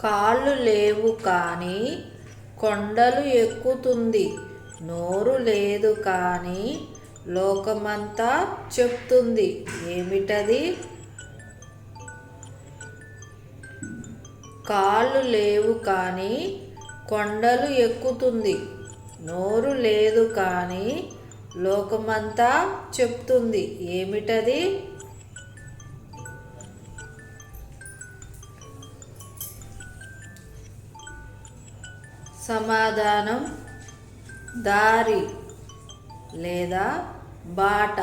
కాళ్ళు లేవు కానీ కొండలు ఎక్కుతుంది. నోరు లేదు కానీ లోకమంతా చెప్తుంది. ఏమిటది? కాళ్ళు లేవు కానీ కొండలు ఎక్కుతుంది. నోరు లేదు కానీ లోకమంతా చెప్తుంది. ఏమిటది? సమాధానం దారి లేదా బాట.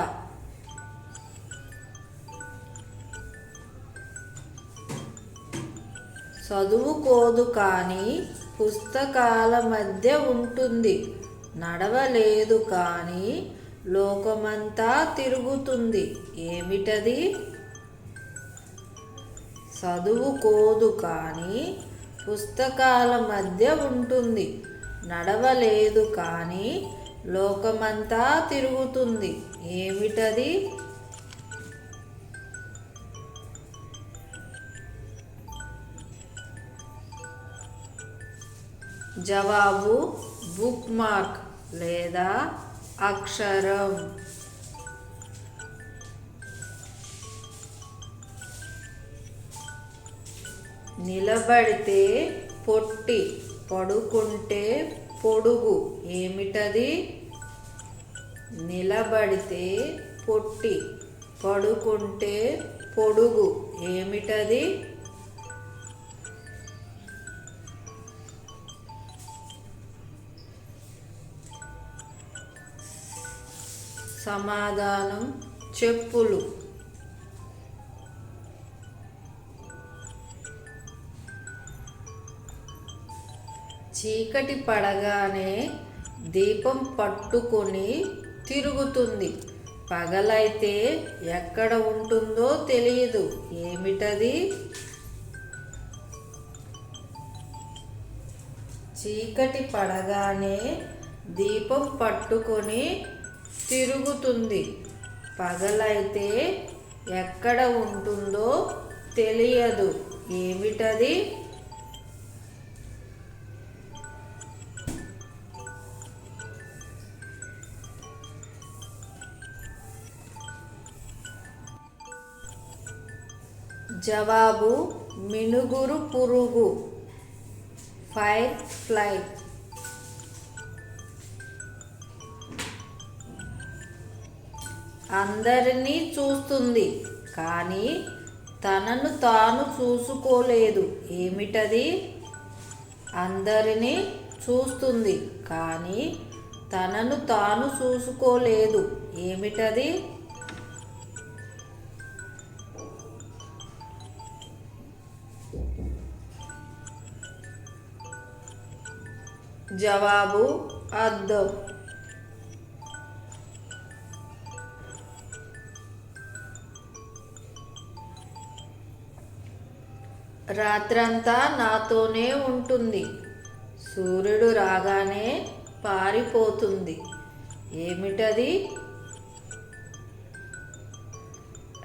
చదువుకోదు కానీ పుస్తకాల మధ్య ఉంటుంది. నడవలేదు కానీ లోకమంతా తిరుగుతుంది. ఏమిటది? చదువుకోదు కానీ పుస్తకాల మధ్య ఉంటుంది. నడవలేదు కానీ లోకమంతా తిరుగుతుంది. ఏమిటది? జవాబు బుక్ మార్క్ లేదా అక్షరం. నిలబడితే పొట్టి పడుకుంటే పొడుగు. ఏమిటది? నిలబడితే పొట్టి పడుకుంటే పొడుగు. ఏమిటది? సమాధానం చెప్పులు. చీకటి పడగానే దీపం పట్టుకొని తిరుగుతుంది. పగలైతే ఎక్కడ ఉంటుందో తెలియదు ఏమిటది? చీకటి పడగానే దీపం పట్టుకొని తిరుగుతుంది. పగలైతే ఎక్కడ ఉంటుందో తెలియదు. ఏమిటది? జవాబు మినుగురు పురుగు. ఫైర్ ఫ్లై అందరినీ చూస్తుంది కానీ తనను తాను చూసుకోలేదు. ఏమిటది? అందరినీ చూస్తుంది కానీ తనను తాను చూసుకోలేదు. ఏమిటది? జవాబు అద్దు. రాత్రంతా నాతోనే ఉంటుంది. సూర్యుడు రాగానే పారిపోతుంది. ఏమిటది?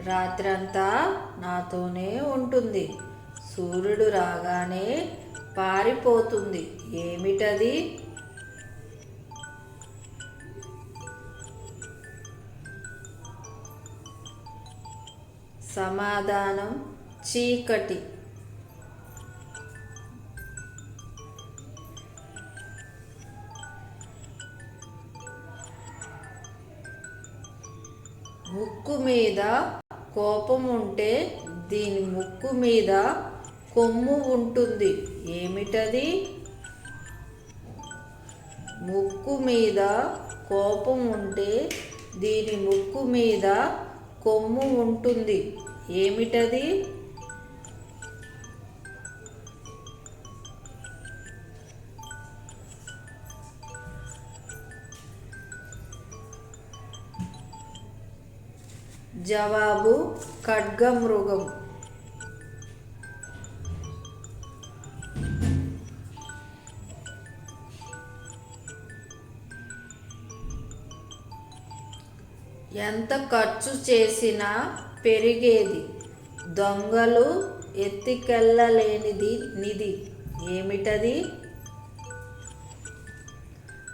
రాత్రంతా నాతోనే ఉంటుంది. సూర్యుడు రాగానే పారిపోతుంది. ఏమిటది? సమాధానం చీకటి. ముక్కు మీద కోపం ఉంటే దీని ముక్కు మీద కొమ్ము ఉంటుంది. ఏమిటది? ముక్కు మీద కోపం ఉంటే దీని ముక్కు మీద కొమ్ము ఉంటుంది. ఏమిటది? జవాబు ఖడ్గమృగం. ఎంత ఖర్చు చేసినా పెరిగేది. దొంగలు ఎత్తికెళ్ళలేనిది నిధి. ఏమిటది?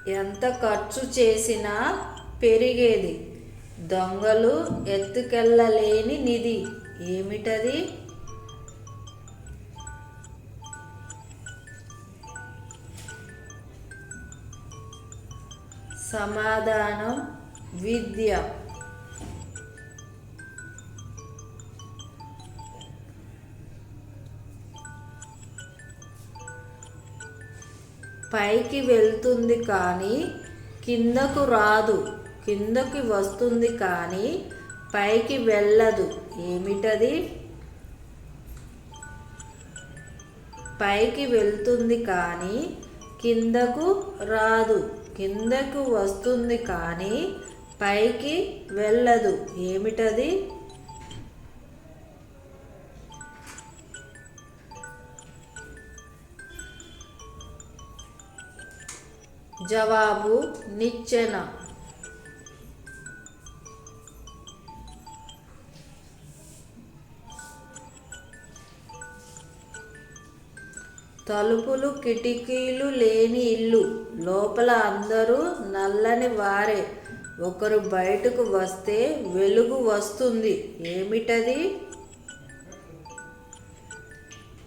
ఎంత ఖర్చు చేసినా పెరిగేది. దొంగలు ఎత్తుకెళ్ళలేని నిధి. ఏమిటది? సమాధానం విద్య. పైకి వెళ్తుంది కానీ కిందకు రాదు. కిందకి వస్తుంది కానీ పైకి వెళ్ళదు. ఏమిటది? పైకి వెళ్తుంది కానీ కిందకు రాదు. కిందకు వస్తుంది కానీ పైకి వెళ్ళదు. ఏమిటది? జవాబు నిచ్చెన. తలుపులు కిటికీలు లేని ఇల్లు. లోపల అందరూ నల్లని వారే. ఒకరు బయటకు వస్తే వెలుగు వస్తుంది. ఏమిటది?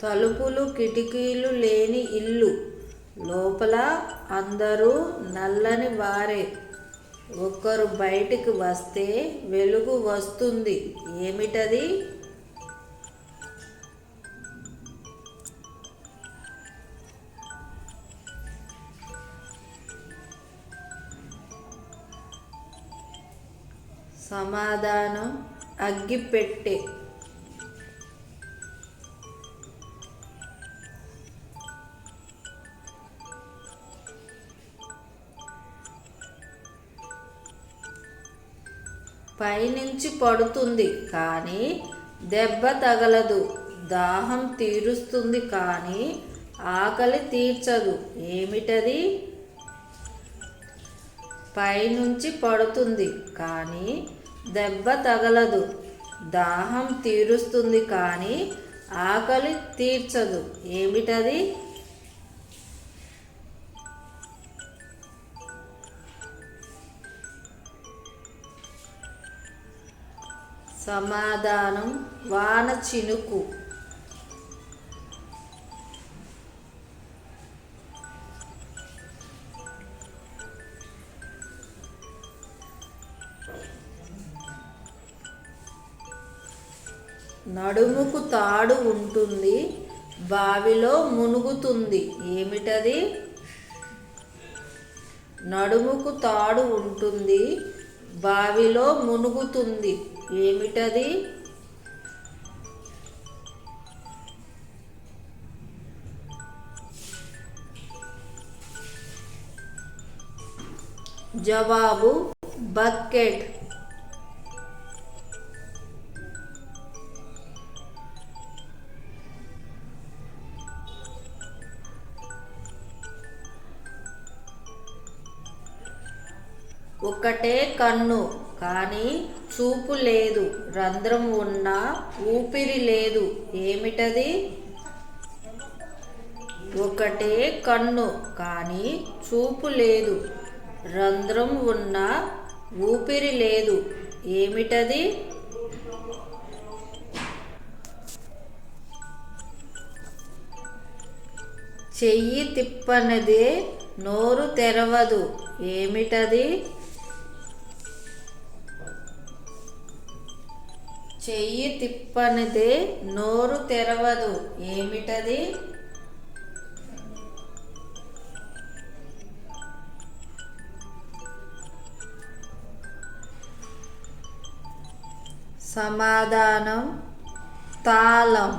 తలుపులు కిటికీలు లేని ఇల్లు. లోపల అందరూ నల్లని వారే. ఒక్కరు బయటికి వస్తే వెలుగు వస్తుంది. ఏమిటది? సమాధానం అగ్గిపెట్టే. పైనుంచి పడుతుంది కానీ దెబ్బ తగలదు. దాహం తీరుస్తుంది కానీ ఆకలి తీర్చదు. ఏమిటది? పైనుంచి పడుతుంది కానీ దెబ్బ తగలదు. దాహం తీరుస్తుంది కానీ ఆకలి తీర్చదు. ఏమిటది? సమాధానం వాన చినుకు నడుముకు తాడు ఉంటుంది బావిలో మునుగుతుంది. ఏమిటది? నడుముకు తాడు ఉంటుంది బావిలో మునుగుతుంది. ఏమిటది? జవాబు బకెట్. ఒకటే కన్ను కానీ చూపు లేదు రంధ్రం ఉన్నా ఊపిరి లేదు. ఏమిటది? ఒకటే కన్ను కానీ చూపు లేదు రంధ్రం ఉన్నా ఊపిరి లేదు. ఏమిటది? చెయ్యి తిప్పనిదే నోరు తెరవదు. ఏమిటది? చెయ్యి తిప్పనిదే నోరు తెరవదు. ఏమిటది? సమాధానం తాళం.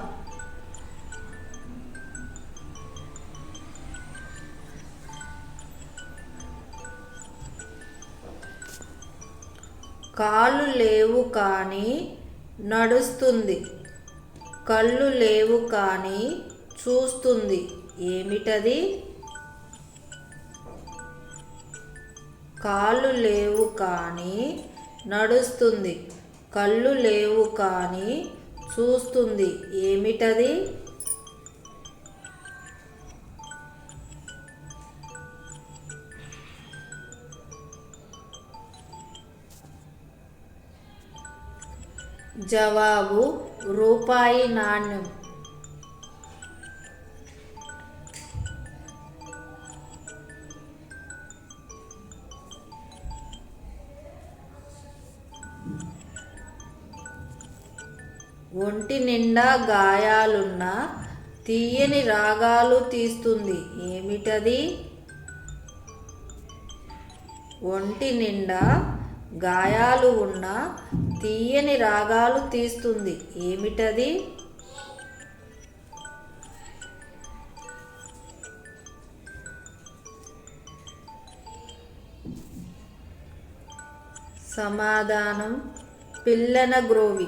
కాళ్ళు లేవు కానీ నడుస్తుంది. కళ్ళు లేవు కానీ చూస్తుంది. ఏమిటది? కాళ్ళు లేవు కానీ నడుస్తుంది. కళ్ళు లేవు కానీ చూస్తుంది. ఏమిటది? జవాబు రూపాయి నాణ్యం. ఒంటి నిండా గాయాలున్న తీయని రాగాలు తీస్తుంది. ఏమిటది? ఒంటి నిండా గాయాలు ఉన్న తీయని రాగాలు తీస్తుంది. ఏమిటది? సమాధానం పిల్లన గ్రోవి.